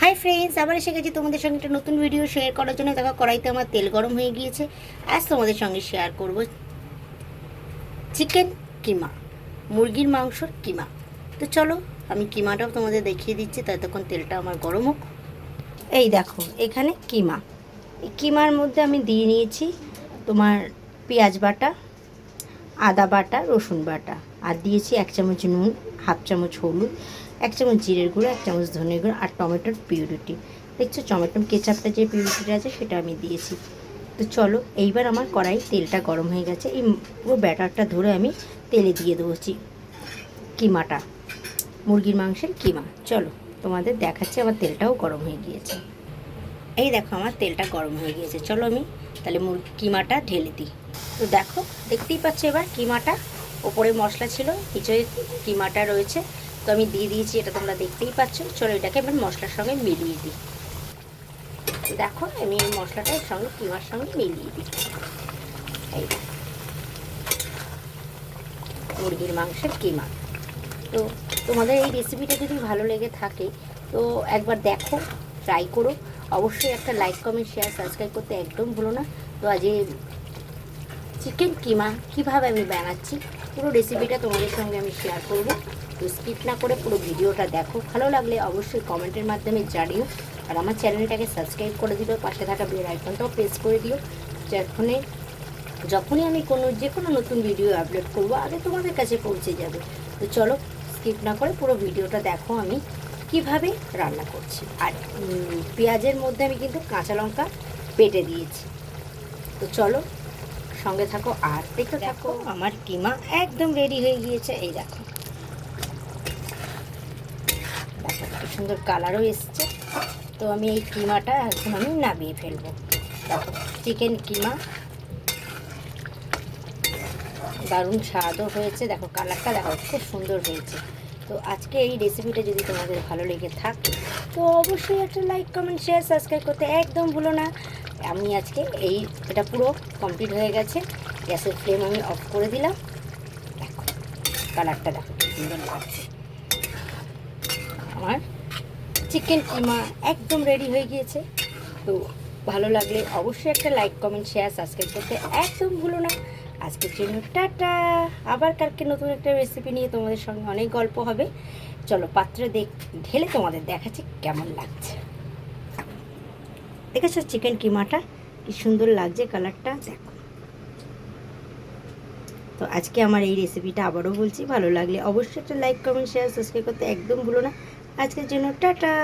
Hi friends আবার এসে গেছি তোমাদের সঙ্গে একটা নতুন ভিডিও শেয়ার করার জন্য। দেখো, কড়াইতে আমার তেল গরম হয়ে গিয়েছে। আজ তোমাদের সঙ্গে শেয়ার করব চিকেন কিমা, মুরগির মাংসর কিমা। তো চলো, আমি কিমাটাও তোমাদের দেখিয়ে দিচ্ছি ততক্ষণ তেলটা আমার গরম হোক। এই দেখো, এখানে কিমা। এই কিমার মধ্যে আমি দিয়ে নিয়েছি তোমার পেঁয়াজ বাটা, আদা বাটা, রসুন বাটা। আর দিয়েছি এক চামচ নুন, হাফ চামচ হলুদ। এক চামচ জিরের গুঁড়ো, এক চামচ ধনের গুঁড়ো আর টমেটোর পিউরিটি দেখছ টমেটো কেচাপটা যে পিউরিটিটা আছে সেটা আমি দিয়েছি। তো চলো, এইবার আমার কড়াই তেলটা গরম হয়ে গেছে। এই পুরো ব্যাটারটা ধরে আমি তেলে দিয়ে দেবোছি কিমাটা, মুরগির মাংসের কিমা। চলো, তোমাদের দেখাচ্ছি আমার তেলটাও গরম হয়ে গিয়েছে। এই দেখো আমার তেলটা গরম হয়ে গিয়েছে। চলো আমি তাহলে মুরগি কিমাটা ঢেলে দিই। তো দেখো, দেখতেই পাচ্ছ এবার কিমাটা। ওপরে মশলা ছিল নিচে কিমাটা রয়েছে। আমি দিয়ে দিয়েছি, এটা তোমরা দেখতেই পাচ্ছ। চলো এটাকে এবার মশলার সঙ্গে মিলিয়ে দিই। তো দেখো, আমি এই মশলাটা এর সঙ্গে কিমার সঙ্গে মিলিয়ে দিই। এই মুরগির মাংসের কিমা। তো তোমাদের এই রেসিপিটা যদি ভালো লেগে থাকে, তো একবার দেখো ট্রাই করো। অবশ্যই একটা লাইক কমেন্ট শেয়ার সাবস্ক্রাইব করতে একদম ভুলো না। তো আজ চিকেন কিমা, কীভাবে আমি বানাচ্ছি, পুরো রেসিপিটা তোমাদের সঙ্গে আমি শেয়ার করব। তো স্কিপ না করে পুরো ভিডিওটা দেখো। ভালো লাগলে অবশ্যই কমেন্টের মাধ্যমে জানিও। আর আমার চ্যানেলটাকে সাবস্ক্রাইব করে দিও পাশে থাকা বেল আইকনটাও প্রেস করে দিও। যখনই যখনই আমি কোনো যে কোনো নতুন ভিডিও আপলোড করব আগে তোমাদের কাছে পৌঁছে যাবে। তো চলো স্কিপ না করে পুরো ভিডিওটা দেখো আমি কীভাবে রান্না করছি। আর পেঁয়াজের মধ্যে আমি কিন্তু কাঁচা লঙ্কা পেটে দিয়েছি। তো চলো সঙ্গে থাকো আর দেখতে থাকো। আমার কিমা একদম রেডি হয়ে গিয়েছে। এই দেখো দেখো কি সুন্দর কালারও এসছে। তো আমি এই কিমাটা একদম আমি নামিয়ে ফেলব। দেখো চিকেন কিমা। দারুণ স্বাদও হয়েছে। দেখো, কালারটা দেখো, খুব সুন্দর হয়েছে। তো আজকে এই রেসিপিটা যদি তোমাদের ভালো লেগে থাকে, তো অবশ্যই একটা লাইক কমেন্ট শেয়ার সাবস্ক্রাইব করতে একদম ভুলো না। আমি আজকে এই, এটা পুরো কমপ্লিট হয়ে গেছে। গ্যাসের ফ্লেম আমি অফ করে দিলাম। দেখো, কালারটা দেখো সুন্দর লাগছে। আমার চিকেন কিমা একদম রেডি হয়ে গিয়েছে। তো ভালো লাগলে অবশ্যই একটা লাইক কমেন্ট শেয়ার সাবস্ক্রাইব করতে একদম ভুলো না। আজকের জন্য টাটা। আবার কালকে নতুন একটা রেসিপি নিয়ে তোমাদের সঙ্গে অনেক গল্প হবে। চলো পাত্রে দেখ, ঢেলে তোমাদের দেখাচ্ছি কেমন লাগছে। দেখেছ চিকেন কিমাটা? কি সুন্দর লাগছে কালারটা দেখো। তো আজকে আমার এই রেসিপিটা আবারও বলছি, ভালো লাগলে অবশ্যই একটা লাইক কমেন্ট শেয়ার সাবস্ক্রাইব করতে একদম ভুলো না। আজকের জন্য টাটা।